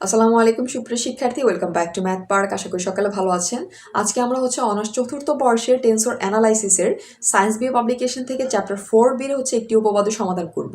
আসসালামু আলাইকুম, সুপ্রিয় শিক্ষার্থী। Welcome back to math park আশা করি সকালে ভালো আছেন। আজকে আমরা হচ্ছে অনার্স চতুর্থ বর্ষের টেন্সর অ্যানালাইসিসের সায়েন্স বি পাবলিকেশন থেকে চ্যাপ্টার ফোর বির হচ্ছে একটি উপপাদ্য সমাধান করব।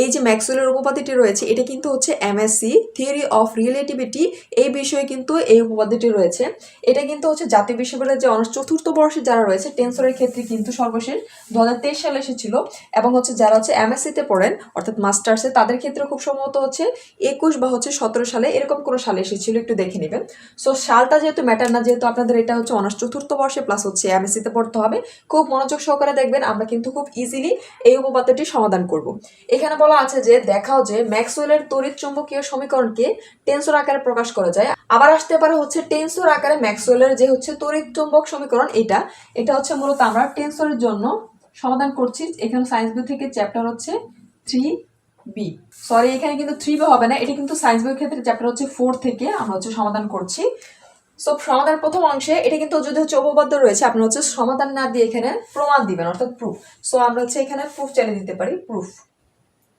এই যে ম্যাক্সওয়েলের উপপাদ্যটি রয়েছে, এটা কিন্তু হচ্ছে এমএসসি থিওরি অফ রিলেটিভিটি এই বিষয়ে কিন্তু এই উপপাদ্যটি রয়েছে। এটা কিন্তু হচ্ছে জাতীয় বিশ্ববিদ্যালয়ের যে অনার্স চতুর্থ বর্ষে যারা রয়েছে টেন্সরের ক্ষেত্রে কিন্তু সর্বশেষ দু হাজার তেইশ সালে এসেছিল এবং হচ্ছে যারা হচ্ছে এমএসসিতে পড়েন, অর্থাৎ মাস্টার্সে তাদের ক্ষেত্রে খুব সম্ভবত হচ্ছে একুশ বা হচ্ছে সতেরো সালে এরকম কোনো সালে এসেছিল একটু দেখে নেবেন। সো সালটা যেহেতু ম্যাটার না, যেহেতু আপনাদের এটা হচ্ছে অনার্স চতুর্থ বর্ষে প্লাস হচ্ছে এমএসসিতে পড়তে হবে। খুব মনোযোগ সহকারে দেখবেন, আমরা কিন্তু খুব ইজিলি এই উপপাদ্যটি সমাধান করব। এখানে বলা আছে যে, দেখাও যে, ম্যাক্সওয়েলের তড়িৎ চুম্বকীয় সমীকরণকে টেন্সর আকারে প্রকাশ করা যায়। আবার আসতে পারে হচ্ছে টেন্সর আকারে ম্যাক্সওয়েলের যে হচ্ছে তড়িৎ চুম্বক সমীকরণ, এটা। এটা হচ্ছে মূলত আমরা টেন্সরের জন্য সমাধান করছি। এখানে সায়েন্স বই থেকে চ্যাপ্টার হচ্ছে থ্রি বি সরি এখানে কিন্তু থ্রি বা হবে না, এটা কিন্তু সায়েন্স বইয়ের ক্ষেত্রে চ্যাপ্টার হচ্ছে ফোর থেকে আমরা হচ্ছে সমাধান করছি। সো সমাধান প্রথম অংশে, এটা কিন্তু যদি হচ্ছে উপপাদ্য রয়েছে, আপনার হচ্ছে সমাধান না দিয়ে এখানে প্রমাণ দিবেন, অর্থাৎ প্রুফ সো আমরা হচ্ছে এখানে প্রুফ চালিয়ে দিতে পারি প্রুফ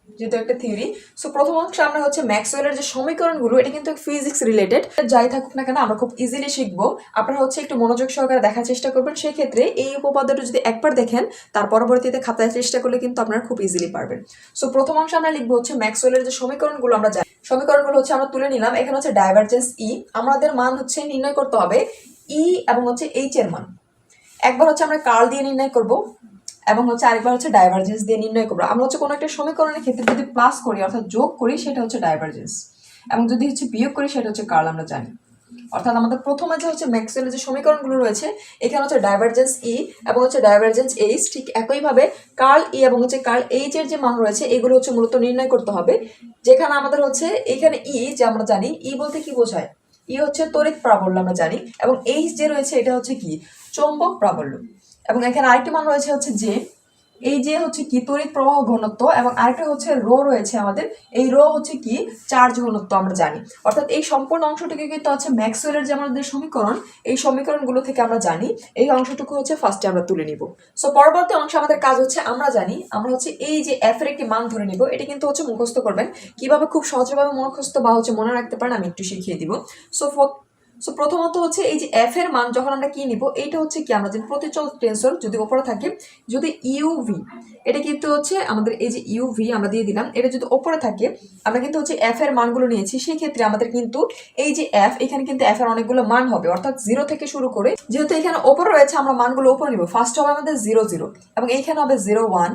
যেহেতু একটা থিওরি সো প্রথম অংশে আমরা হচ্ছে ম্যাক্সওয়েলের যে সমীকরণগুলো, এটা কিন্তু ফিজিক্স রিলেটেড যাই থাকুক না কেন, আমরা খুব ইজিলি শিখব। আপনারা হচ্ছে একটু মনোযোগ সহকারে দেখার চেষ্টা করবেন সেই ক্ষেত্রে এই উপপাদ্যটা যদি একবার দেখেন, তার পরবর্তীতে খাতায় চেষ্টা করলে কিন্তু আপনারা খুব ইজিলি পারবেন। সো প্রথম অংশে আমরা লিখব হচ্ছে ম্যাক্সওয়েলের যে সমীকরণগুলো আমরা জানি, সমীকরণগুলো হচ্ছে আমরা তুলে নিলাম, এখানে হচ্ছে ডাইভারজেন্স ই আমাদের মান হচ্ছে নির্ণয় করতে হবে ই এবং হচ্ছে এইচ এর মান। একবার হচ্ছে আমরা কার্ল দিয়ে নির্ণয় করব। এবং হচ্ছে আরেকবার হচ্ছে ডাইভারজেন্স দিয়ে নির্ণয় করব। আমরা হচ্ছে কোনো একটা সমীকরণের ক্ষেত্রে যদি প্লাস করি, অর্থাৎ যোগ করি, সেটা হচ্ছে ডাইভারজেন্স এবং যদি হচ্ছে বিয়োগ করি, সেটা হচ্ছে কার্ল আমরা জানি। অর্থাৎ আমাদের প্রথমে যে হচ্ছে ম্যাক্সওয়েলের যে সমীকরণগুলো রয়েছে, এখানে হচ্ছে ডাইভারজেন্স ই এবং হচ্ছে ডাইভারজেন্স এইচ ঠিক একইভাবে কার্ল ই এবং হচ্ছে কার্ল এইচ এর যে মান রয়েছে, এগুলো হচ্ছে মূলত নির্ণয় করতে হবে। যেখানে আমাদের হচ্ছে এখানে ই যে আমরা জানি ই বলতে কি বোঝায়? ই হচ্ছে তড়িৎ প্রাবল্য আমরা জানি এবং এইচ যে রয়েছে, এটা হচ্ছে কি? চৌম্বক প্রাবল্য। এবং এখানে আরেকটি মান রয়েছে হচ্ছে যে এই যে হচ্ছে কি? তড়িৎ প্রবাহ ঘনত্ব এবং আরেকটা হচ্ছে রো রয়েছে আমাদের। এই রো হচ্ছে কি? চার্জ ঘনত্ব আমরা জানি। অর্থাৎ এই সম্পূর্ণ অংশটুকু কিন্তু হচ্ছে ম্যাক্সওয়েলের যে আমাদের সমীকরণ, এই সমীকরণগুলো থেকে আমরা জানি। এই অংশটুকু হচ্ছে ফার্স্টে আমরা তুলে নিব। সো পরবর্তী অংশ আমাদের কাজ হচ্ছে আমরা জানি, আমরা হচ্ছে এই যে এফ এর একটি মান ধরে নিব। এটা কিন্তু হচ্ছে মুখস্থ করবেন। কীভাবে খুব সহজভাবে মুখস্থ বা হচ্ছে মনে রাখতে পারেন আমি একটু শিখিয়ে দিব। সো সো প্রথমত হচ্ছে এই যে এফ এর মান যখন আমরা কি নিব, এইটা হচ্ছে কি, আমরা যে প্রতিচল টেন্সর যদি উপরে থাকে, যদি ইউভি এটা কিন্তু হচ্ছে আমাদের এই যে ইউভি আমরা দিয়ে দিলাম, এটা যদি ওপরে থাকে, আমরা কিন্তু হচ্ছে এফ এর মানগুলো নিয়েছি সেই ক্ষেত্রে আমাদের কিন্তু এই যে এফ এখানে কিন্তু এফ এর অনেকগুলো মান হবে, অর্থাৎ জিরো থেকে শুরু করে, যেহেতু এখানে ওপরে রয়েছে, আমরা মানগুলো উপরে নিব। ফার্স্ট হবে আমাদের জিরো জিরো এবং এইখানে হবে জিরো ওয়ান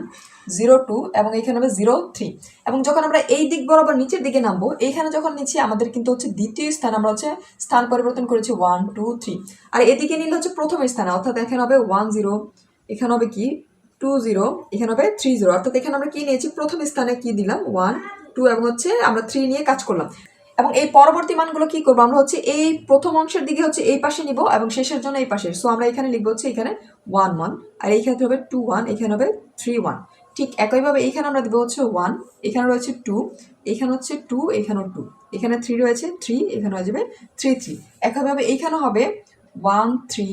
জিরো টু এবং এখানে হবে জিরো থ্রি এবং যখন আমরা এই দিক বরাবর নিচের দিকে নামবো, এইখানে যখন নিচ্ছি, আমাদের কিন্তু হচ্ছে দ্বিতীয় স্থান, আমরা হচ্ছে স্থান পরিবর্তন করেছি ওয়ান টু থ্রি আর এদিকে নিলে হচ্ছে প্রথম স্থানে, অর্থাৎ এখানে হবে ওয়ান জিরো এখানে হবে কি? টু জিরো এখানে হবে থ্রি জিরো অর্থাৎ এখানে আমরা কি নিয়েছি? প্রথম স্থানে কি দিলাম? ওয়ান টু এবং হচ্ছে আমরা থ্রি নিয়ে কাজ করলাম। এবং এই পরবর্তী মানগুলো কি করব? আমরা হচ্ছে এই প্রথম অংশের দিকে হচ্ছে এই পাশে নিব এবং শেষের জন্য এই পাশে সো আমরা এখানে লিখব হচ্ছে এখানে ওয়ান ওয়ান আর এই ক্ষেত্রে হবে টু ওয়ান এখানে হবে থ্রি ওয়ান ঠিক একইভাবে এইখানে আমরা দেবো হচ্ছে ওয়ান এখানে রয়েছে টু এখানে হচ্ছে টু এখানেও টু এখানে থ্রি রয়েছে থ্রি এখানে হয়ে যাবে থ্রি থ্রি একইভাবে এইখানে হবে ওয়ান থ্রি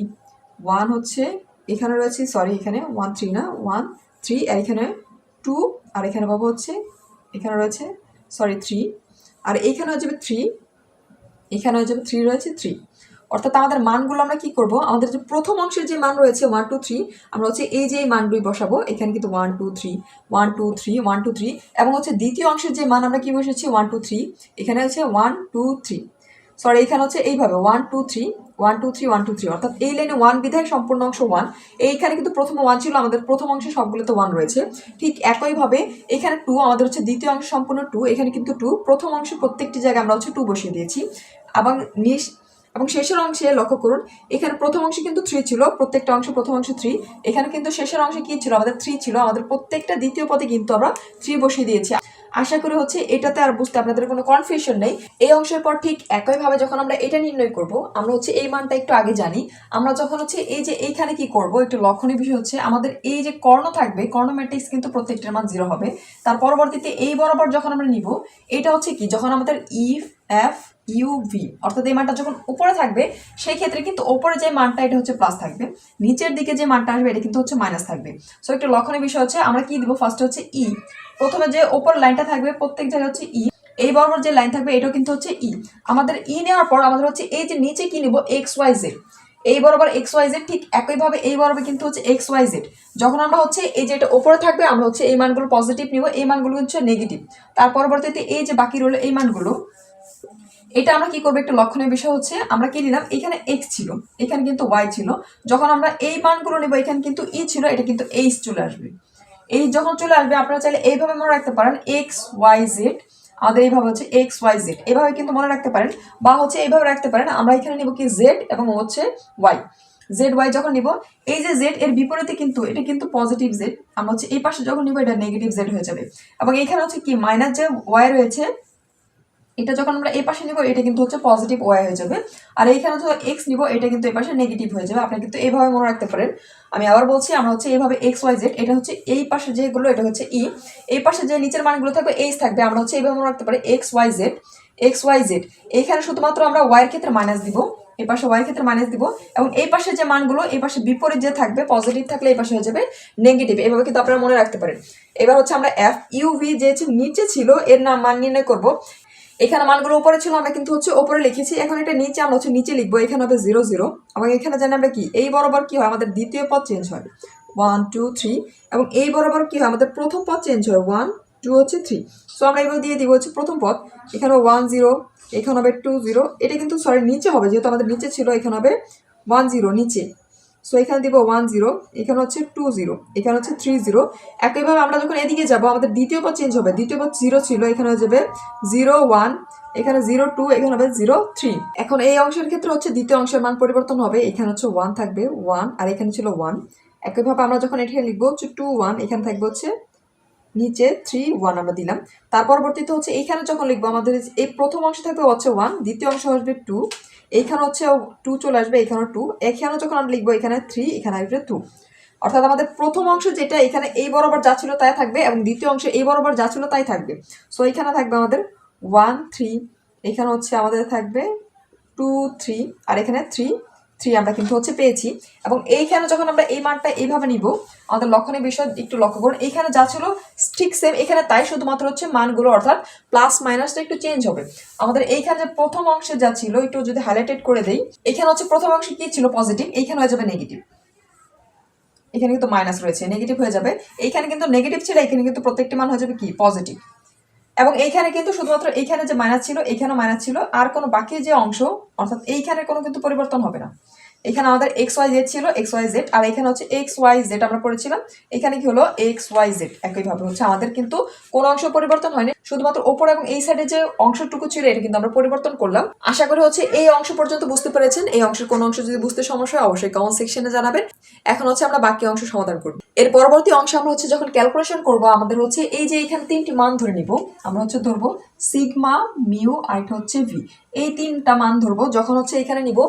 ওয়ান হচ্ছে এখানে রয়েছে সরি এখানে ওয়ান থ্রি না ওয়ান থ্রি আর এখানে টু আর এখানে পাবো হচ্ছে, এখানে রয়েছে সরি থ্রি আর এইখানে হয়ে যাবে থ্রি এখানে হয়ে যাবে থ্রি রয়েছে থ্রি অর্থাৎ আমাদের মানগুলো আমরা কি করব? আমাদের যে প্রথম অংশের যে মান রয়েছে ওয়ান টু থ্রি আমরা হচ্ছে এই যে মানগুলি বসাবো, এখানে কিন্তু one two three one two three one two three এবং হচ্ছে দ্বিতীয় অংশের যে মান আমরা কি বসেছি? ওয়ান টু থ্রি এখানে হচ্ছে ওয়ান টু থ্রি সরি এখানে হচ্ছে এইভাবে one two three one two three one two three অর্থাৎ এই লাইনে ওয়ান বিধায় সম্পূর্ণ অংশ ওয়ান এইখানে কিন্তু প্রথম ওয়ান ছিল, আমাদের প্রথম অংশে সবগুলোতে ওয়ান রয়েছে। ঠিক একইভাবে এখানে টু আমাদের হচ্ছে দ্বিতীয় অংশ সম্পূর্ণ টু এখানে কিন্তু টু প্রথম অংশ প্রত্যেকটি জায়গায় আমরা হচ্ছে টু বসিয়ে দিয়েছি। এবং নিশ এবং শেষের অংশে লক্ষ্য করুন, এখানে প্রথম অংশে কিন্তু থ্রি ছিল, প্রত্যেকটা অংশ প্রথম অংশ থ্রি এখানে কিন্তু শেষের অংশে কি ছিল? আমাদের থ্রি ছিল। আমাদের প্রত্যেকটা দ্বিতীয় পদে কিন্তু আমরা থ্রি বসিয়ে দিয়েছি। আশা করি হচ্ছে এটাতে আর বুঝতে আপনাদের কোনো কনফিউশন নেই। এই অংশের পর ঠিক একইভাবে যখন আমরা এটা নির্ণয় করব, আমরা হচ্ছে এই মানটা একটু আগে জানি। আমরা যখন হচ্ছে এই যে এইখানে কি করব, একটু লক্ষণীয় বিষয় হচ্ছে আমাদের এই যে কর্ণ থাকবে, কর্ণ ম্যাট্রিক্স কিন্তু প্রত্যেকটার মান জিরো হবে। তার পরবর্তীতে এই বরাবর যখন আমরা নিব, এটা হচ্ছে কি? যখন আমাদের ইফ এফ ইউভি অর্থাৎ এই মানটা যখন উপরে থাকবে, সেই ক্ষেত্রে কিন্তু ওপরে যে মানটা, এটা হচ্ছে প্লাস থাকবে। নিচের দিকে যে মানটা আসবে, এটা কিন্তু হচ্ছে মাইনাস থাকবে। সো একটু লক্ষণীয় বিষয় হচ্ছে, আমরা কি দিব? ফার্স্ট হচ্ছে ই প্রথমে যে ওপর লাইনটা থাকবে, প্রত্যেক জায়গায় হচ্ছে ই এই বরাবর যে লাইন থাকবে, এটাও কিন্তু হচ্ছে ই আমাদের ই নেওয়ার পর, আমাদের হচ্ছে এই যে নিচে কি নিব? এক্স ওয়াই জেড এই বরাবর এক্স ওয়াই জেড ঠিক একইভাবে এই বরাবর কিন্তু হচ্ছে এক্স ওয়াই জেড যখন আমরা হচ্ছে এই যে এটা ওপরে থাকবে, আমরা হচ্ছে এই মানগুলো পজিটিভ নিব, এই মানগুলো হচ্ছে নেগেটিভ তার পরবর্তীতে এই যে বাকি রইল, এই মানগুলো এটা আমরা কি করব? একটা লক্ষণীয় বিষয় হচ্ছে, আমরা কি নিলাম? এখানে এক্স ছিল, এখানে কিন্তু ওয়াই ছিল। যখন আমরা এই মানগুলো নেব, এখানে কিন্তু ই ছিল, এটা কিন্তু এইচ চলে আসবে। এই যখন চলে আসবে, আপনারা চাইলে এইভাবে মনে রাখতে পারেন এক্স ওয়াই জেড আমাদের এইভাবে হচ্ছে এক্স ওয়াই জেড এভাবে কিন্তু মনে রাখতে পারেন, বা হচ্ছে এইভাবে রাখতে পারেন, আমরা এখানে নিব কি জেড এবং হচ্ছে ওয়াই জেড ওয়াই যখন নিব, এই যে জেড এর বিপরীতে কিন্তু, এটা কিন্তু পজিটিভ জেড আমরা হচ্ছে এই পাশে যখন নিব, এটা নেগেটিভ জেড হয়ে যাবে। এবং এখানে হচ্ছে কি মাইনাস যে ওয়াই রয়েছে এটা যখন আমরা এ পাশে নিব, এটা কিন্তু হচ্ছে পজিটিভ ওয়াই হয়ে যাবে। আর এইখানে যখন এক্স নিব, এটা কিন্তু এই পাশে নেগেটিভ হয়ে যাবে। আপনি কিন্তু এইভাবে মনে রাখতে পারেন। আমি আবার বলছি, আমরা হচ্ছে এইভাবে এক্স ওয়াই জেড এটা হচ্ছে এই পাশে যেগুলো, এটা হচ্ছে ই এই পাশে যে নিচের মানগুলো থাকবে এইচ থাকবে। আমরা হচ্ছে এইভাবে মনে রাখতে পারি x y z x y z এইখানে শুধুমাত্র আমরা ওয়াইয়ের ক্ষেত্রে মাইনাস দিব এই পাশে ওয়াই ক্ষেত্রে মাইনাস দিব। এবং এই পাশে যে মানগুলো, এই পাশে বিপরীত যে থাকবে পজিটিভ থাকলে এই পাশে হয়ে যাবে নেগেটিভ এভাবে কিন্তু আপনারা মনে রাখতে পারেন। এবার হচ্ছে আমরা এফ ইউভি যে নিচে ছিল, এর নাম মান নির্ণয় করব। এখানে মানগুলো উপরে ছিল, আমরা কিন্তু হচ্ছে উপরে লিখেছি। এখন এটা নিচে, আমরা হচ্ছে নিচে লিখব, এখানে হবে জিরো জিরো এবং এখানে জানি আমরা কি, এই বরাবর কি হয়? আমাদের দ্বিতীয় পদ চেঞ্জ হয়। ওয়ান টু থ্রি এবং এই বরাবর কি হয়? আমাদের প্রথম পদ চেঞ্জ হয়। ওয়ান টু হচ্ছে থ্রি সো আমরা এগুলো দিয়ে দিব হচ্ছে প্রথম পদ। এখানে হবে ওয়ান জিরো এখানে হবে টু জিরো এটা কিন্তু সরি নিচে হবে, যেহেতু আমাদের নিচে ছিল, এখানে হবে ওয়ান জিরো নিচে। সো এখানে দিব ওয়ান জিরো এখানে হচ্ছে টু জিরো এখানে হচ্ছে থ্রি জিরো একইভাবে আমরা যখন এদিকে যাব, আমাদের দ্বিতীয় পথ চেঞ্জ হবে। দ্বিতীয় পথ জিরো ছিল, এখানে হয়ে যাবে জিরো ওয়ান এখানে জিরো টু এখানে হবে জিরো থ্রি এখন এই অংশের ক্ষেত্রে হচ্ছে দ্বিতীয় অংশের মান পরিবর্তন হবে। এখানে হচ্ছে ওয়ান থাকবে ওয়ান আর এখানে ছিল ওয়ান একইভাবে আমরা যখন এখানে লিখব হচ্ছে টু ওয়ান এখানে থাকবে হচ্ছে নিচে থ্রি ওয়ান আমরা দিলাম। তার পরবর্তীতে হচ্ছে এইখানে যখন লিখব, আমাদের এই প্রথম অংশ থাকবে হচ্ছে ওয়ান দ্বিতীয় অংশ আসবে টু এইখানে হচ্ছে টু চলে আসবে এখানে টু এখানে যখন আমরা লিখব, এখানে থ্রি এখানে আসবে টু অর্থাৎ আমাদের প্রথম অংশ যেটা এখানে এই বরাবর যা ছিল তাই থাকবে এবং দ্বিতীয় অংশ এই বরাবর যা ছিল তাই থাকবে। সো এখানে থাকবে আমাদের ওয়ান থ্রি এখানে হচ্ছে আমাদের থাকবে টু থ্রি আর এখানে থ্রি থ্রি আমরা কিন্তু হচ্ছে পেয়েছি। এবং এইখানে যখন আমরা এই মানটা এইভাবে নিব, আমাদের লক্ষণের বিষয় একটু লক্ষ্য করুন, এইখানে যা ছিল ঠিক সেম এখানে তাই শুধুমাত্র হচ্ছে মানগুলো, অর্থাৎ প্লাস মাইনাসটা একটু চেঞ্জ হবে। আমাদের এইখানে যে প্রথম অংশে যা ছিল, একটু যদি হাইলাইটেড করে দেই, এখানে হচ্ছে প্রথম অংশে কি ছিল পজিটিভ এইখানে হয়ে যাবে নেগেটিভ এখানে কিন্তু মাইনাস রয়েছে নেগেটিভ হয়ে যাবে। এইখানে কিন্তু নেগেটিভ ছিল এখানে কিন্তু প্রত্যেকটি মান হয়ে যাবে কি? পজিটিভ এবং এইখানে কিন্তু শুধুমাত্র এইখানে যে মাইনাস ছিল এইখানে মাইনাস ছিল। আর কোনো বাকি যে অংশ, অর্থাৎ এইখানে কোনো কিন্তু পরিবর্তন হবে না। এখানে আমাদের এক্স ওয়াই জেড ছিল এক্স ওয়াই জেড আর এখানে হচ্ছে এক্স ওয়াই জেড আমরা পড়েছিলাম। এখানে কি হলো? এক্স ওয়াই জেড একইভাবে হচ্ছে আমাদের কিন্তু কোনো অংশ পরিবর্তন হয়নি। শুধুমাত্র ওপর এবং এই সাইডে যে অংশটুকু ছিল, এটা কিন্তু আমরা পরিবর্তন করলাম। আশা করি হচ্ছে এই অংশ পর্যন্ত বুঝতে পেরেছেন। এই অংশের কোনো অংশ যদি বুঝতে সমস্যা হয়, অবশ্যই কমেন্ট সেকশনে জানাবেন। এখন হচ্ছে আমরা বাকি অংশ সমাধান করব। এর পরবর্তী অংশ আমরা হচ্ছে যখন ক্যালকুলেশন করব, আমাদের হচ্ছে এই যে এখানে তিনটি মান ধরে নিব, আমরা হচ্ছে ধরবো সিগমা মিউ আর এটা হচ্ছে ভি এই তিনটা মান ধরবো, যখন হচ্ছে এখানে নিব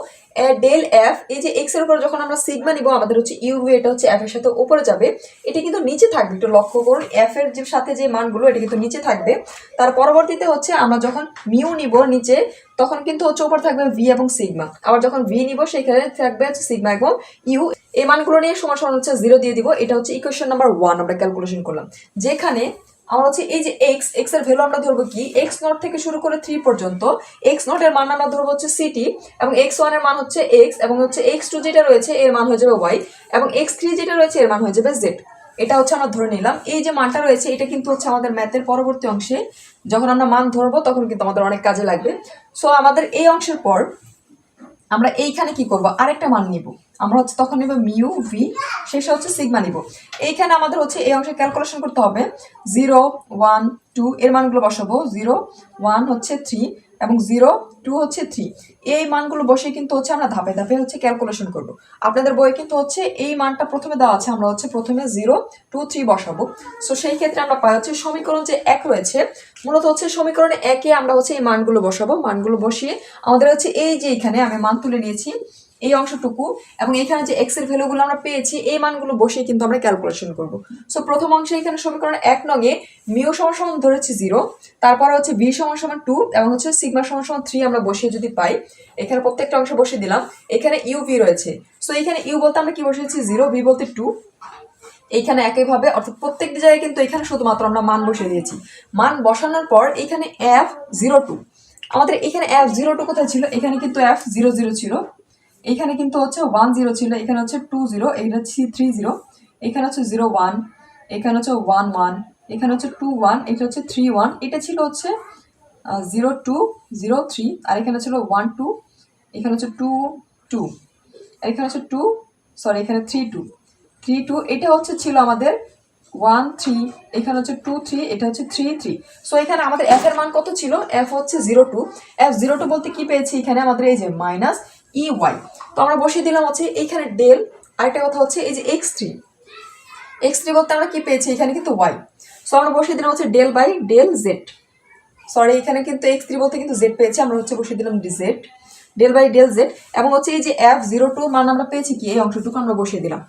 ডেল এফ এই যে এক্সের উপর যখন আমরা সিগমা নিব, আমাদের হচ্ছে ইউভি এটা হচ্ছে এফ এর সাথে উপরে যাবে। এটা কিন্তু নিচে থাকবে, একটু লক্ষ্য করুন এফ এর যে সাথে যে মানগুলো, এটা কিন্তু নিচে থাকবে। তার পরবর্তীতে হচ্ছে আমরা যখন মিউ নিব নিচে, তখন কিন্তু হচ্ছে উপর থাকবে ভি এবং সিগমা আবার যখন ভি নিব, সেখানে থাকবে হচ্ছে সিগমা এবং ইউ এই মানগুলো নিয়ে সমান সমান হচ্ছে জিরো দিয়ে দিব, এটা হচ্ছে ইকুয়েশন নাম্বার ওয়ান আমরা ক্যালকুলেশন করলাম। যেখানে আমরা হচ্ছে এই যে এক্স এক্সের ভ্যালু আমরা ধরবো কি? এক্স নট থেকে শুরু করে থ্রি পর্যন্ত এক্স নট এর মান আমরা ধরবো হচ্ছে সিটি এবং এক্স ওয়ানের মান হচ্ছে এক্স এবং হচ্ছে এক্স টু যেটা রয়েছে এর মান হয়ে যাবে ওয়াই এবং এক্স থ্রি যেটা রয়েছে এর মান হয়ে যাবে জেড এটা হচ্ছে আমরা ধরে নিলাম। এই যে মানটা রয়েছে, এটা কিন্তু হচ্ছে আমাদের ম্যাথের পরবর্তী অংশে, যখন আমরা মান ধরবো, তখন কিন্তু আমাদের অনেক কাজে লাগবে। সো আমাদের এই অংশের পর আমরা এইখানে কি করব? আরেকটা মান নিব। আমরা হচ্ছে তখন নিব মিউ ভি শেষে হচ্ছে সিগমা নিব। এইখানে আমাদের হচ্ছে এই অংশে ক্যালকুলেশন করতে হবে। জিরো, ওয়ান, টু, এর মানগুলো বসাবো। জিরো, ওয়ান হচ্ছে থ্রি। এবং জিরো টু হচ্ছে থ্রি এই মানগুলো বসে কিন্তু হচ্ছে আমরা ধাপে ধাপে হচ্ছে ক্যালকুলেশন করব। আপনাদের বইয়ে কিন্তু হচ্ছে এই মানটা প্রথমে দেওয়া আছে, আমরা হচ্ছে প্রথমে জিরো টু থ্রি বসাবো। সো সেই ক্ষেত্রে আমরা পাই হচ্ছে সমীকরণ যে এক রয়েছে, মূলত হচ্ছে সমীকরণে একে আমরা হচ্ছে এই মানগুলো বসাবো। মানগুলো বসিয়ে আমাদের হচ্ছে এই যে এখানে আমি মান তুলে নিয়েছি এই অংশটুকু এবং এখানে যে এক্সের ভ্যালুগুলো আমরা পেয়েছি, এই মানগুলো বসিয়ে কিন্তু আমরা ক্যালকুলেশন করব। সো প্রথম অংশে এখানে সমীকরণ এক নঙে মিও সমান সমান ধরেছি জিরো তারপর হচ্ছে বি সমান সমান টু এবং হচ্ছে সিগমা সমান সমান থ্রি আমরা বসিয়ে যদি পাই, এখানে প্রত্যেকটা অংশ বসিয়ে দিলাম, এখানে ইউ ভি রয়েছে। সো এখানে ইউ বলতে আমরা কি বসিয়েছি? জিরো বি বলতে টু এইখানে একইভাবে, অর্থাৎ প্রত্যেকটি জায়গায় কিন্তু এখানে শুধুমাত্র আমরা মান বসিয়ে দিয়েছি। মান বসানোর পর এখানে এফ জিরো টু আমাদের এখানে এফ জিরো টু কোথায় ছিল? এখানে কিন্তু এফ জিরো জিরো ছিল। এখানে কিন্তু হচ্ছে ওয়ান জিরো ছিল, এখানে হচ্ছে টু জিরো এখানে হচ্ছে থ্রি জিরো এখানে হচ্ছে জিরো ওয়ান এখানে হচ্ছে ওয়ান ওয়ান এখানে হচ্ছে টু ওয়ান এটা হচ্ছে থ্রি ওয়ান এটা ছিল হচ্ছে জিরো টু জিরো থ্রি আর এখানে ছিল ওয়ান টু এখানে হচ্ছে টু টু আর এখানে হচ্ছে টু সরি এখানে থ্রি টু থ্রি টু এটা হচ্ছে ছিল আমাদের ওয়ান থ্রি এখানে হচ্ছে টু থ্রি এটা হচ্ছে থ্রি থ্রি সো এখানে আমাদের এফ এর মান কত ছিল? এফ হচ্ছে zero two f zero two বলতে কি পেয়েছি? এখানে আমাদের এই যে মাইনাস ই ওয়াই তো আমরা বসিয়ে দিলাম হচ্ছে এইখানে ডেল আরেকটা কথা হচ্ছে এই যে এক্স থ্রি এক্স থ্রি বলতে আমরা কী পেয়েছি? এখানে কিন্তু ওয়াই সো আমরা বসিয়ে দিলাম হচ্ছে del by del z sorry এখানে কিন্তু এক্স থ্রি বলতে কিন্তু জেড পেয়েছি, আমরা হচ্ছে বসিয়ে দিলাম z del by del z এবং হচ্ছে এই যে এফ জিরো টু মান আমরা পেয়েছি কি? এই অংশটুকু আমরা বসিয়ে দিলাম।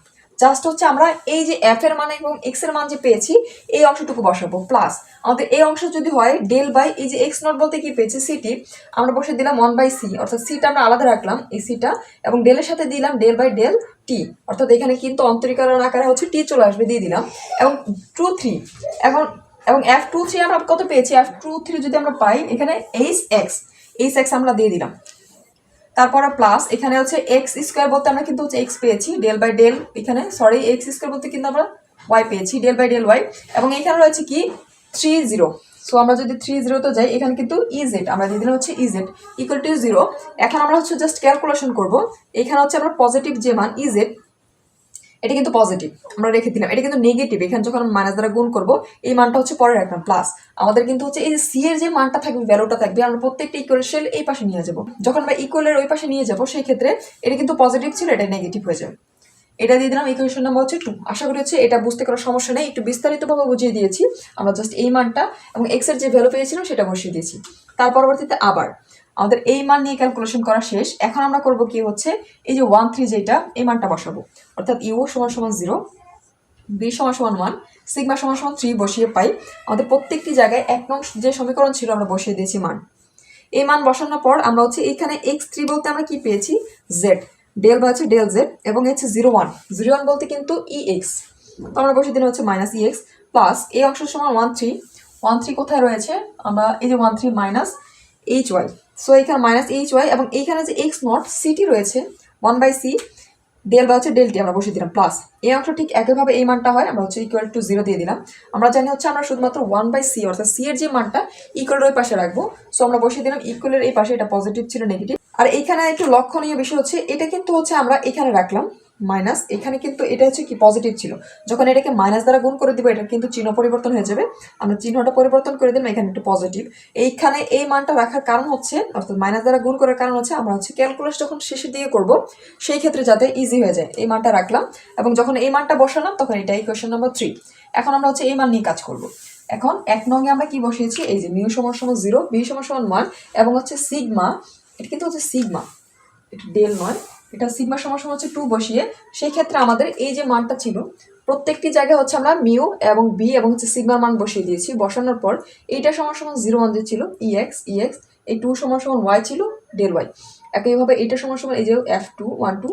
জাস্ট হচ্ছে আমরা এই যে এফ এর মান এবং এক্সের মান যে পেয়েছি, এই অংশটুকু বসাবো। প্লাস আমাদের এই অংশ যদি হয় ডেল বাই এই যে এক্স নট বলতে কি পেয়েছি? সিটি আমরা বসে দিলাম ওয়ান বাই সি অর্থাৎ সিটা আমরা আলাদা রাখলাম, এই সিটা এবং ডেলের সাথে দিলাম ডেল বাই ডেল টি অর্থাৎ এখানে কিন্তু অন্তরীকরণ আকারে হচ্ছে টি চলে আসবে, দিয়ে দিলাম। এবং টু থ্রি এখন, এবং এফ টু থ্রি আমরা কত পেয়েছি? এফ টু থ্রি যদি আমরা পাই, এখানে এইচ এক্স এইচ এক্স আমরা দিয়ে দিলাম। তারপরে প্লাস এখানে হচ্ছে এক্স স্কোয়ার বলতে আমরা কিন্তু হচ্ছে এক্স পেয়েছি ডেল বাই ডেল এখানে সরি এক্স স্কোয়ার বলতে কিন্তু আমরা ওয়াই পেয়েছি ডেল বাই ডেল ওয়াই এবং এখানে রয়েছে কি? থ্রি জিরো সো আমরা যদি থ্রি জিরোতে যাই, এখানে কিন্তু ইজেড আমরা দিয়ে দিলাম হচ্ছে ইজেড ইকুয়াল টু জিরো এখন আমরা হচ্ছে জাস্ট ক্যালকুলেশন করব, এখানে হচ্ছে আমরা পজিটিভ যে মান ইজেড এটা কিন্তু পজিটিভ আমরা রেখে দিলাম। এটা কিন্তু নেগেটিভ এখানে যখন মাইনাস দ্বারা গুণ করব, এই মানটা হচ্ছে পরে রাখলাম প্লাস আমাদের কিন্তু হচ্ছে এই সি এর যে মানটা থাকবে ভ্যালুটা থাকবে, আমরা প্রত্যেকটা ইকুয়াল এই পাশে নিয়ে যাব। যখন আমরা ইকুয়ালের ওই পাশে নিয়ে যাব, সেই ক্ষেত্রে এটা কিন্তু পজিটিভ ছিল, এটা নেগেটিভ হয়ে যাবে। এটা দিয়ে দিলাম ইকুয়েশন নাম্বার হচ্ছে টু আশা করি হচ্ছে এটা বুঝতে কোনো সমস্যা নেই, একটু বিস্তারিতভাবে বুঝিয়ে দিয়েছি। আমরা জাস্ট এই মানটা এবং এক্সের যে ভ্যালু পেয়েছিলাম, সেটা বসিয়ে দিয়েছি। তার পরবর্তীতে আবার। আমাদের এই মান নিয়ে ক্যালকুলেশন করা শেষ। এখন আমরা করব কি হচ্ছে? এই যে ওয়ান থ্রি যেটা, এই মানটা বসাবো। অর্থাৎ ইউ সমান সমান জিরো বি সমান সমান ওয়ান সিগমা সমান সমান থ্রি বসিয়ে পাই। আমাদের প্রত্যেকটি জায়গায় এক নং যে সমীকরণ ছিল আমরা বসিয়ে দিয়েছি মান। এই মান বসানোর পর আমরা হচ্ছে এখানে এক্স থ্রি বলতে আমরা কি পেয়েছি? জেড ডেল বা হচ্ছে ডেল জেড এবং হচ্ছে জিরো ওয়ান জিরো ওয়ান বলতে কিন্তু ই এক্স তো আমরা বসিয়ে দিলাম হচ্ছে মাইনাস ই এক্স প্লাস এই অংশ সমান ওয়ান থ্রি ওয়ান থ্রি কোথায় রয়েছে? আমরা এই যে one three minus h y so এইখানে মাইনাস এইচ ওয়াই এবং এইখানে যে এক্স নট সিটি রয়েছে ওয়ান বাই সি ডেল বা হচ্ছে ডেলটি আমরা বসিয়ে দিলাম প্লাস এই অংশ ঠিক একইভাবে এই মানটা হয়, আমরা হচ্ছে ইকুয়াল টু জিরো দিয়ে দিলাম। আমরা জানি হচ্ছে আমরা শুধুমাত্র ওয়ান বাই সি অর্থাৎ সি এর যে মানটা ইকুয়ালের ওই পাশে রাখব। সো আমরা বসিয়ে দিলাম ইকুয়ালের এই পাশে, এটা পজিটিভ ছিল নেগেটিভ আর এখানে একটু লক্ষণীয় বিষয় হচ্ছে, এটা কিন্তু হচ্ছে আমরা এখানে রাখলাম। মাইনাস, এখানে কিন্তু এটা হচ্ছে কি পজিটিভ ছিল। যখন এটাকে মাইনাস দ্বারা গুণ করে দিব, এটা কিন্তু চিহ্ন পরিবর্তন হয়ে যাবে। আমরা চিহ্নটা পরিবর্তন করে দিলাম, এখানে একটু পজিটিভ এইখানে এই মানটা রাখার কারণ হচ্ছে, অর্থাৎ মাইনাস দ্বারা গুণ করার কারণ হচ্ছে, আমরা হচ্ছে ক্যালকুলাস যখন শেষের দিকে করব, সেই ক্ষেত্রে যাতে ইজি হয়ে যায়, এই মানটা রাখলাম। এবং যখন এই মানটা বসালাম, তখন এটা ইকুয়েশন নাম্বার থ্রি এখন আমরা হচ্ছে এই মান নিয়ে কাজ করব। এখন এক নঙ্গে আমরা কি বসিয়েছি? এই যে মিউ সমান সমান জিরো বি সমান সমান ওয়ান এবং হচ্ছে সিগমা এটা কিন্তু হচ্ছে সিগমা এটা ডেল নয়। এটা সিগমা সমান সমান হচ্ছে টু বসিয়ে সেই ক্ষেত্রে আমাদের এই যে মানটা ছিল, প্রত্যেকটি জায়গায় হচ্ছে আমরা মিউ এবং বি এবং হচ্ছে সিগমার মান বসিয়ে দিয়েছি। বসানোর পর এইটা সমান সমান জিরো ওয়ান ছিল ই এক্স ই এক্স এই টু সমান সমান ওয়াই ছিল ডেল ওয়াই একইভাবে এইটা সমান সমান এই যে এফ টু ওয়ান টু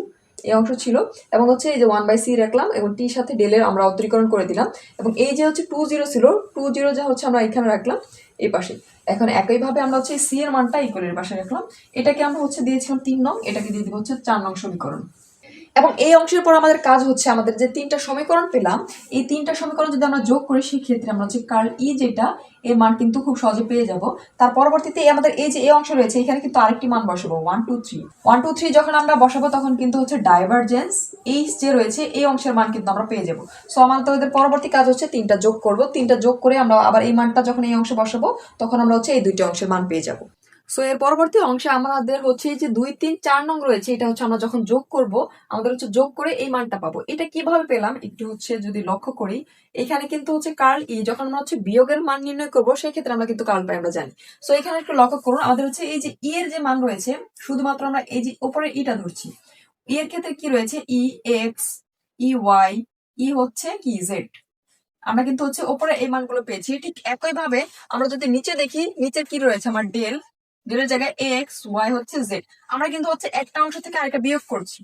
এই অংশ ছিল। এবং হচ্ছে এই যে ওয়ান বাই সি রাখলাম এবং টির সাথে ডেলের আমরা অন্তরীকরণ করে দিলাম। এবং এই যে হচ্ছে টু জিরো ছিল টু জিরো যা হচ্ছে আমরা এখানে রাখলাম এই পাশে। এখন একইভাবে আমরা হচ্ছে সি এর মানটা ইকুয়ালের পাশে রাখলাম। এটাকে আমরা হচ্ছে দিয়েছিলাম তিন নং, এটাকে দিয়ে দিব হচ্ছে চার নং সমীকরণ। এবং এই অংশের পর আমাদের কাজ হচ্ছে আমাদের যে তিনটা সমীকরণ পেলাম, এই তিনটা সমীকরণ যদি আমরা যোগ করি সেই ক্ষেত্রে আমরা হচ্ছে কার্ল ই যেটা, এর মান কিন্তু খুব সহজে পেয়ে যাব। তার পরবর্তীতে আমাদের এই যে এই অংশ রয়েছে, এখানে কিন্তু আরেকটি মান বসাবো one two three one two three যখন আমরা বসাবো, তখন কিন্তু হচ্ছে ডাইভারজেন্স এইচ যে রয়েছে, এই অংশের মান কিন্তু আমরা পেয়ে যাব। সো আমাদের পরবর্তী কাজ হচ্ছে তিনটা যোগ করব। তিনটা যোগ করে আমরা আবার এই মানটা যখন এই অংশে বসাবো, তখন আমরা হচ্ছে এই দুইটা অংশের মান পেয়ে যাব। সো এর পরবর্তী অংশে আমাদের হচ্ছে এই যে দুই, তিন, চার নং রয়েছে, এটা হচ্ছে আমরা যখন যোগ করব, আমাদের হচ্ছে যোগ করে এই মানটা পাবো। এটা কীভাবে পেলাম? একটু হচ্ছে যদি লক্ষ্য করি, এখানে কিন্তু হচ্ছে কার্ল ই যখন আমরা হচ্ছে বিয়োগের মান নির্ণয় করব সেই ক্ষেত্রে আমরা কিন্তু কার্ল পাই, আমরা জানি। সো এখানে একটু লক্ষ্য করুন, আমাদের হচ্ছে এই যে ই এর যে মান রয়েছে, শুধুমাত্র আমরা এই যে উপরে ইটা ধরছি ই এর ক্ষেত্রে কি রয়েছে? ই এক্স ই ওয়াই ই হচ্ছে কি? জেড আমরা কিন্তু হচ্ছে ওপরে এই মানগুলো পেয়েছি। ঠিক একইভাবে আমরা যদি নিচে দেখি, নিচের কি রয়েছে? আমার ডেল ডেলের জায়গায় এক্স ওয়াই হচ্ছে জেড আমরা কিন্তু হচ্ছে একটা অংশ থেকে আরেকটা বিয়োগ করছি।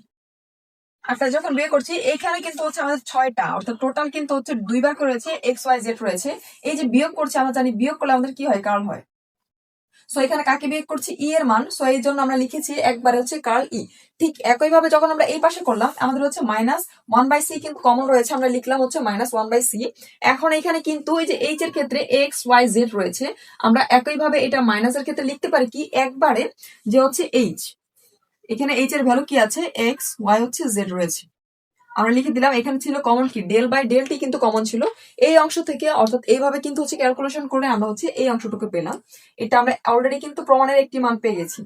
আচ্ছা যখন বিয়ে করছি এখানে কিন্তু হচ্ছে আমাদের ছয়টা, অর্থাৎ টোটাল কিন্তু হচ্ছে দুইবার করেছে এক্স ওয়াই জেড রয়েছে। এই যে বিয়োগ করছে, আমরা জানি বিয়োগ করলে আমাদের কি হয়? কারণ হয়। সো এখানে কাকে বিয়োগ করছি? ই এর মান। সো এই জন্য আমরা লিখেছি একবারে হচ্ছে কার্ল ই ঠিক একইভাবে যখন আমরা এই পাশে করলাম, আমাদের হচ্ছে মাইনাস ওয়ান বাই সি কিন্তু কমন রয়েছে। আমরা লিখলাম হচ্ছে মাইনাস ওয়ান বাই সি এখন এখানে কিন্তু ওই যে এইচ এর ক্ষেত্রে এক্স ওয়াই জেড রয়েছে। আমরা একইভাবে এটা মাইনাসের ক্ষেত্রে লিখতে পারি কি? একবারে যে হচ্ছে এইচ এখানে এইচ এর ভ্যালু কি আছে? এক্স ওয়াই হচ্ছে জেড রয়েছে। আমরা লিখে দিলাম, এখানে ছিল কমন কি ডেল বাই ডেলটি কিন্তু কমন ছিল। এই অংশ থেকে, অর্থাৎ এইভাবে কিন্তু হচ্ছে ক্যালকুলেশন করে আমরা হচ্ছে এই অংশটুকু পেলাম। এটা আমরা অলরেডি কিন্তু প্রমাণের একটি মান পেয়ে গেছি।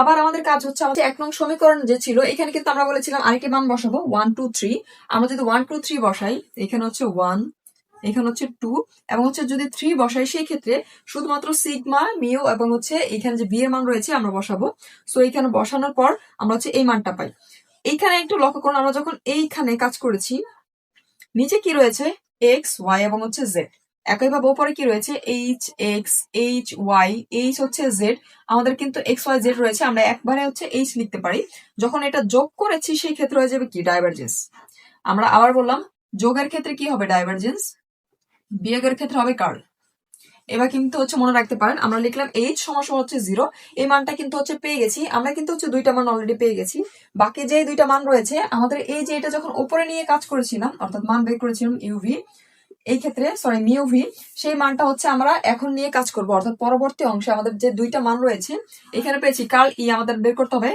আবার আমাদের কাজ হচ্ছে আমাদের এক নং সমীকরণ যে ছিল, এখানে কিন্তু আমরা বলেছিলাম আরেকটি মান বসাবো ওয়ান টু থ্রি আমরা যদি ওয়ান টু থ্রি বসাই, এখানে হচ্ছে ওয়ান এখানে হচ্ছে টু এবং হচ্ছে যদি থ্রি বসাই, সেই ক্ষেত্রে শুধুমাত্র সিগমা মিউ এবং হচ্ছে এখানে যে বি এর মান রয়েছে, আমরা বসাবো। সো এখানে বসানোর পর আমরা হচ্ছে এই মানটা পাই। এইখানে একটু লক্ষ্য করুন, আমরা যখন এইখানে কাজ করেছি, নিচে কি রয়েছে? এক্স ওয়াই এবং হচ্ছে জেড একইভাবে ওপরে কি রয়েছে? H X H Y H হচ্ছে জেড আমাদের কিন্তু এক্স ওয়াই জেড রয়েছে, আমরা একবারে হচ্ছে এইচ লিখতে পারি। যখন এটা যোগ করেছি, সেই ক্ষেত্রে হয়ে যাবে কি? ডাইভারজেন্স আমরা আবার বললাম, যোগের ক্ষেত্রে কি হবে? ডাইভারজেন্স বিয়োগের ক্ষেত্রে হবে কার্ল এবার কিন্তু হচ্ছে মনে রাখতে পারেন, আমরা লিখলাম এইচ সমান হচ্ছে জিরো এই মানটা কিন্তু হচ্ছে পেয়ে গেছি, আমরা কিন্তু হচ্ছে দুইটা মান অলরেডি পেয়ে গেছি। বাকি যে দুইটা মান রয়েছে, আমাদের এই যে এটা যখন উপরে নিয়ে কাজ করেছিলাম, অর্থাৎ মান বের করেছিলাম ইউভি এই ক্ষেত্রে সরি মিউভি সেই মানটা হচ্ছে আমরা এখন নিয়ে কাজ করব, অর্থাৎ পরবর্তী অংশে আমাদের যে দুইটা মান রয়েছে, এখানে পেয়েছি কার্ল ই আমাদের বের করতে হবে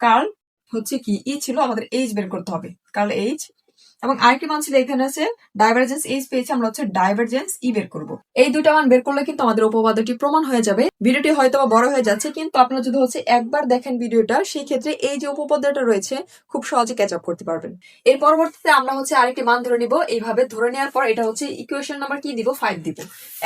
কার্ল হচ্ছে কি ই ছিল আমাদের এইচ বের করতে হবে কার্ল এইচ এবং আরেকটি মান ছিল এখানে আছে ডাইভারজেন্স এইচ পেয়েছি, আমরা হচ্ছে ডাইভারজেন্স ই বের করব। এই দুইটা মান বের করলে কিন্তু আমাদের উপপাদ্যটি প্রমাণ হয়ে যাবে। ভিডিওটি হয়তো বড় হয়ে যাচ্ছে, কিন্তু আপনারা যদি হচ্ছে একবার দেখেন ভিডিওটা, সেই ক্ষেত্রে এই যে উপপাদ্যটা রয়েছে, খুব সহজে ক্যাচ আপ করতে পারবেন। এর পরবর্তীতে আমরা হচ্ছে আরেকটি মান ধরে নিব, এইভাবে ধরে নেওয়ার পর এটা হচ্ছে ইকুয়েশন নাম্বার কি দিব? ফাইভ দিব।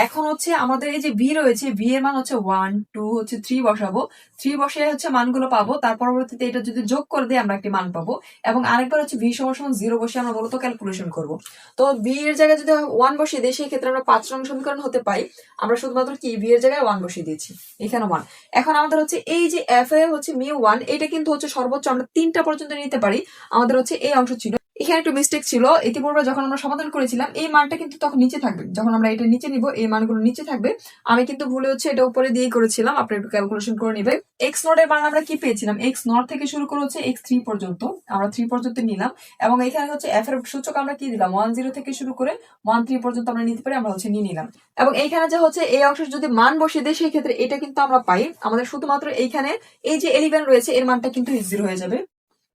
এখন হচ্ছে আমাদের এই যে ভি রয়েছে ভি এর মান হচ্ছে ওয়ান টু হচ্ছে থ্রি বসাবো। থ্রি বসে হচ্ছে মানগুলো পাবো, তার পরবর্তীতে এটা যদি যোগ করে দিয়ে আমরা একটি মান পাবো। এবং আরেকবার হচ্ছে ভি সমান জিরো বসে আমরা মূলত ক্যালকুলেশন করব। তো বি এর জায়গায় যদি ওয়ান বসিয়ে দিই, সেই ক্ষেত্রে আমরা পাঁচ রং সমীকরণ হতে পাই। আমরা শুধুমাত্র কি? বি এর জায়গায় ওয়ান বসিয়ে দিয়েছি। এখানে ওয়ান এখন আমাদের হচ্ছে এই যে এফ এ হচ্ছে মিউ ওয়ান এটা কিন্তু হচ্ছে সর্বোচ্চ, আমরা তিনটা পর্যন্ত নিতে পারি। আমাদের হচ্ছে এই অংশ ছিল এখানে একটু মিস্টেক ছিল। ইতিপূর্বে যখন আমরা সমাধান করেছিলাম, এই মানটা কিন্তু তখন নিচে থাকবে। যখন আমরা এটা নিচে নিব, এই মানগুলো নিচে থাকবে। আমি কিন্তু ভুলে হচ্ছে এটা উপরে দিয়ে করেছিলাম। আপনি একটু ক্যালকুলেশন করে নিবে এক্স নট এর মান আমরা কি পেয়েছিলাম? এক্স নট থেকে শুরু করে হচ্ছে এক্স থ্রি পর্যন্ত। আমরা থ্রি পর্যন্ত নিলাম। এবং এখানে হচ্ছে এফ এর সূচক আমরা কি দিলাম? ওয়ান জিরো থেকে শুরু করে ওয়ান থ্রি পর্যন্ত আমরা নিতে পারি, আমরা হচ্ছে নিয়ে নিলাম। এবং এইখানে যে হচ্ছে এই অংশের যদি মান বসিয়ে দেয়, সেই ক্ষেত্রে এটা কিন্তু আমরা পাই। আমাদের শুধুমাত্র এইখানে এই যে এলিভেন রয়েছে, এর মানটা কিন্তু জিরো হয়ে যাবে।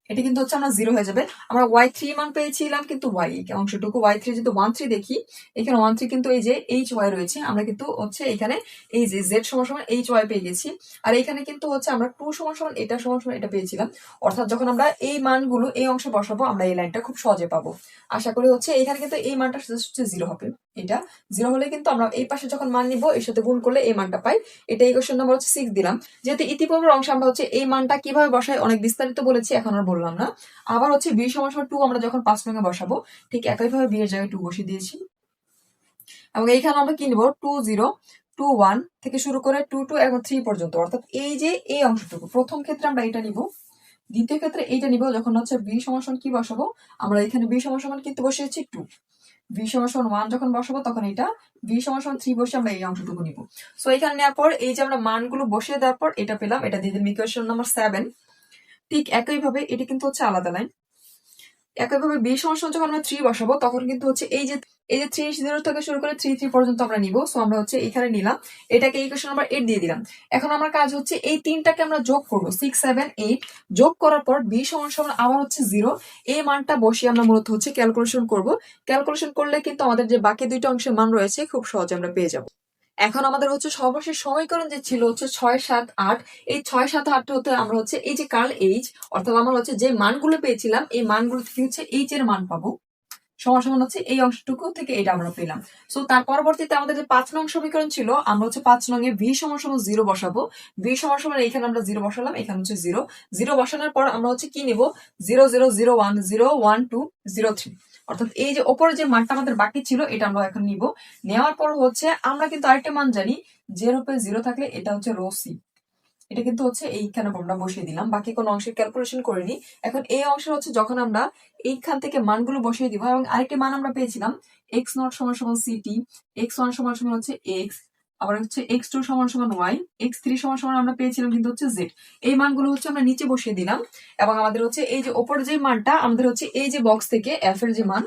এটা কিন্তু হচ্ছে আমরা জিরো হয়ে যাবে। আমরা ওয়াই থ্রি মান পেয়েছিলাম কিন্তু ওয়াই অংশটুকু ওয়াই থ্রি যদি ওয়ান থ্রি দেখি, এখানে ওয়ান থ্রি কিন্তু এই যে এইচ ওয়াই রয়েছে, আমরা কিন্তু হচ্ছে এখানে এই যে জেড সমান সমান এইচ ওয়াই পেয়ে গেছি। আর এখানে কিন্তু হচ্ছে আমরা টু সমান সমান, এটা সমান সমান, এটা পেয়েছিলাম। অর্থাৎ যখন আমরা এই মানগুলো এই অংশে বসাবো, আমরা এই লাইনটা খুব সহজে পাবো। আশা করি হচ্ছে এখানে কিন্তু এই মানটা হচ্ছে জিরো হবে। এটা জিরো হলে কিন্তু আমরা এই পাশে যখন মান নিব, এর সাথে গুণ করলে এই মানটা পাই। এটা এই কোশ্চেন নাম্বার হচ্ছে সিক্স দিলাম। যেহেতু ইতিপূর্বের অংশ আমরা হচ্ছে এই মানটা কীভাবে বসাই, অনেক বিস্তারিত বলেছি, এখন আর বললাম না। আবার হচ্ছে বি সমান টু আমরা যখন পাঁচ নঙ্গে বসাবো, ঠিক একইভাবে বি এর জায়গায় টু বসিয়ে দিয়েছি। এবং এইখানে আমরা কি নিব? টু জিরো টু ওয়ান থেকে শুরু করে টু টু এবং থ্রি পর্যন্ত। অর্থাৎ এই যে এই অংশটুকু, প্রথম ক্ষেত্রে আমরা এটা নিব। দ্বিতীয় ক্ষেত্রে এইটা নিব, যখন হচ্ছে বি সমান কি বসাবো? আমরা এখানে বি সমান কিন্তু বসিয়েছি টু বি সমান ওয়ান যখন বসাবো, তখন এটা ভি সমান থ্রি বসে আমরা এই অংশটুকু নিব। সো এখানে নেওয়ার পর, এই যে আমরা মানগুলো বসিয়ে দেওয়ার পর, এটা পেলাম। এটা দিয়ে দিলাম ইকুয়েশন নাম্বার সেভেন ঠিক একইভাবে, এটি কিন্তু হচ্ছে আলাদা লাইন একইভাবে বি সমস্যা যখন আমরা থ্রি বসাবো, তখন কিন্তু হচ্ছে এই যে এই যে থ্রি জিরো থেকে শুরু করে থ্রি থ্রি পর্যন্ত আমরা নিব। সো আমরা হচ্ছে এখানে নিলাম। এটাকে এই কোয়েশন নাম্বার এইট দিয়ে দিলাম। এখন আমার কাজ হচ্ছে এই তিনটাকে আমরা যোগ করব। সিক্স সেভেন এইট যোগ করার পর বি সমান সমান আবার হচ্ছে জিরো এই মানটা বসিয়ে আমরা মূলত হচ্ছে ক্যালকুলেশন করব। ক্যালকুলেশন করলে কিন্তু আমাদের যে বাকি দুইটা অংশের মান রয়েছে, খুব সহজে আমরা পেয়ে যাব। এখন আমাদের হচ্ছে সর্বশেষ সময়করণ যে ছিল হচ্ছে ছয় সাত আট। এই ছয় সাত আট হতে আমরা হচ্ছে এই যে কার্ল এইচ, অর্থাৎ আমরা হচ্ছে যে মানগুলো পেয়েছিলাম, এই মানগুলো থেকে হচ্ছে এইচ এর মান পাবো। সমান সমান হচ্ছে এই অংশটুকু থেকে এটা আমরা পেলাম। সো তার পরবর্তীতে আমাদের যে পাঁচ নং সমীকরণ ছিল, আমরা হচ্ছে পাঁচ নং এ ভি সমান সমান জিরো বসাবো। ভি সমান সমান এখানে আমরা জিরো বসালাম, এখানে হচ্ছে জিরো জিরো বসানোর পর আমরা হচ্ছে কি নিব? Zero zero zero one zero one two zero three অর্থাৎ এই যে ওপরে যে মানটা আমাদের বাকি ছিল, এটা আমরা এখন নিব। নেওয়ার পর হচ্ছে, আমরা কিন্তু আরেকটা মান জানি যে রূপে জিরো থাকলে এটা হচ্ছে রো সি এটা কিন্তু হচ্ছে এইখানে আমরা বসিয়ে দিলাম, বাকি কোনো অংশের ক্যালকুলেশন করিনি। এখন এই অংশের হচ্ছে যখন আমরা এইখান থেকে মানগুলো বসিয়ে দিব, এবং আরেকটি মান আমরা পেয়েছিলাম এক্স নট সমান সমান সিটি এক্স ওয়ান সমান সমান হচ্ছে এক্স আবার হচ্ছে এক্স টু সমান সমান ওয়াই এক্স থ্রি সমান সমান আমরা পেয়েছিলাম কিন্তু হচ্ছে জেড এই মানগুলো হচ্ছে আমরা নিচে বসিয়ে দিলাম এবং আমাদের হচ্ছে এই যে ওপর যে মানটা, আমাদের হচ্ছে এই যে বক্স থেকে এফ এর যে মান,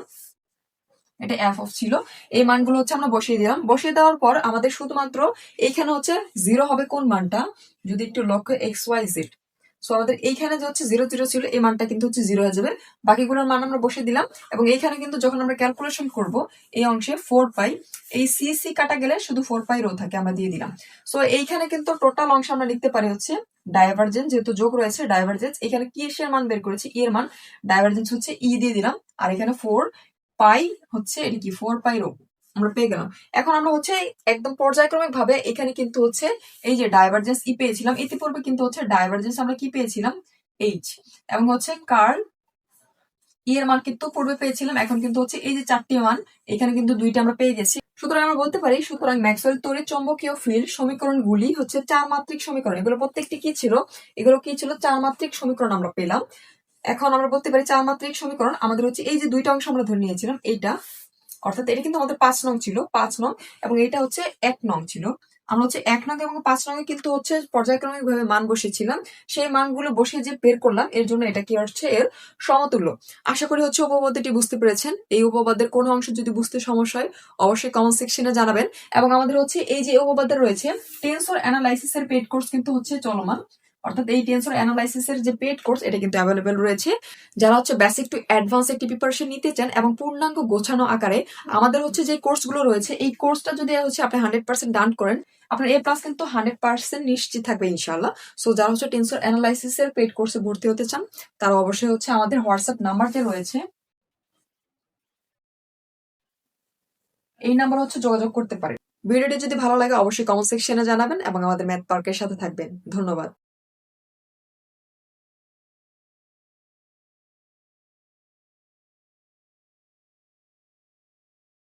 এটা এফ অফ ছিল, এই মানগুলো হচ্ছে আমরা বসিয়ে দিলাম। বসিয়ে দেওয়ার পর আমাদের শুধুমাত্র এখানে হচ্ছে জিরো হবে কোন মানটা? যদি একটু লক্ষ্য এক্স ওয়াই জেড সো আমাদের এইখানে যে হচ্ছে জিরো জিরো ছিল, এই মানটা কিন্তু হচ্ছে জিরো হয়ে যাবে। বাকিগুলোর মান আমরা বসে দিলাম। এবং এইখানে কিন্তু যখন আমরা ক্যালকুলেশন করব, এই অংশে ফোর পাই এই সি সি কাটা গেলে শুধু ফোর পাই রো থাকে, আমরা দিয়ে দিলাম। সো এইখানে কিন্তু টোটাল অংশ আমরা লিখতে পারি হচ্ছে ডাইভারজেন্স যেহেতু যোগ রয়েছে ডাইভারজেন্স এখানে কি এর মান বের করেছি? ই এর মান। ডাইভারজেন্স হচ্ছে ই দিয়ে দিলাম। আর এখানে ফোর পাই হচ্ছে, এটি কি? ফোর পাই রো আমরা পেয়ে গেলাম। এখন আমরা হচ্ছে একদম পর্যায়ক্রমিক ভাবে এখানে কিন্তু হচ্ছে এই যে ডাইভারজেন্স ই পেয়েছিলাম। ইতিপূর্বে কিন্তু হচ্ছে ডাইভারজেন্স আমরা কি পেয়েছিলাম? এইচ এবং হচ্ছে কার্ল ই এর মান কিন্তু পূর্বে পেয়েছিলাম। এখন কিন্তু হচ্ছে এই যে চারটি মান, এখানে কিন্তু দুইটা আমরা পেয়ে গেছি। সুতরাং আমরা বলতে পারি, সুতরাং ম্যাক্সওয়েল তড়িৎ চৌম্বকীয় ফিল্ড সমীকরণগুলি হচ্ছে চার মাত্রিক সমীকরণ। এগুলো প্রত্যেকটি কি ছিল? এগুলো কি ছিল? চার মাত্রিক সমীকরণ আমরা পেলাম। এখন আমরা বলতে পারি চার মাত্রিক সমীকরণ। আমাদের হচ্ছে এই যে দুইটা অংশ আমরা ধরে নিয়েছিলাম, এইটা অর্থাৎ এটা কিন্তু আমাদের পাঁচ নং ছিল, পাঁচ নং, এবং এটা হচ্ছে এক নং ছিল। আমরা হচ্ছে এক নং এবং পাঁচ নং কিন্তু হচ্ছে পর্যায়ক্রমিক ভাবে মান বসেছিলাম সেই মানগুলো বসে যে বের করলাম, এর জন্য এটা কি হচ্ছে? এর সমতুল্য। আশা করি হচ্ছে উপপাদ্যটি বুঝতে পেরেছেন। এই উপপাদ্যের কোনো অংশ যদি বুঝতে সমস্যা হয়, অবশ্যই কমেন্ট সেকশনে জানাবেন। এবং আমাদের হচ্ছে এই যে উপপাদ্য রয়েছে টেন্সর অ্যানালাইসিস এর পেড কোর্স কিন্তু হচ্ছে চলমান। অর্থাৎ এই টেন্সর অ্যানালাইসিস এর যে পেড কোর্স এটা কিন্তু অ্যাভেলেবেল রয়েছে। যারা হচ্ছে বেসিক টু অ্যাডভান্স একটি প্রিপারেশন নিতে চান এবং পূর্ণাঙ্গ গোছানো আকারে, আমাদের হচ্ছে যে কোর্সগুলো রয়েছে, এই কোর্সটা যদি হচ্ছে আপনি হান্ড্রেড পার্সেন্ট ডান করেন, আপনার এ প্লাস কিন্তু হান্ড্রেড পার্সেন্ট নিশ্চিত থাকবে ইনশাল্লাহ সো যারা হচ্ছে টেন্সর অ্যানালাইসিস এর পেড কোর্সে ভর্তি হতে চান, তারা অবশ্যই হচ্ছে আমাদের হোয়াটসঅ্যাপ নাম্বার যে রয়েছে। এই নাম্বার হচ্ছে যোগাযোগ করতে পারেন। ভিডিওটি যদি ভালো লাগে, অবশ্যই কমেন্ট সেকশনে জানাবেন এবং আমাদের ম্যাথ পার্কের সাথে থাকবেন। ধন্যবাদ।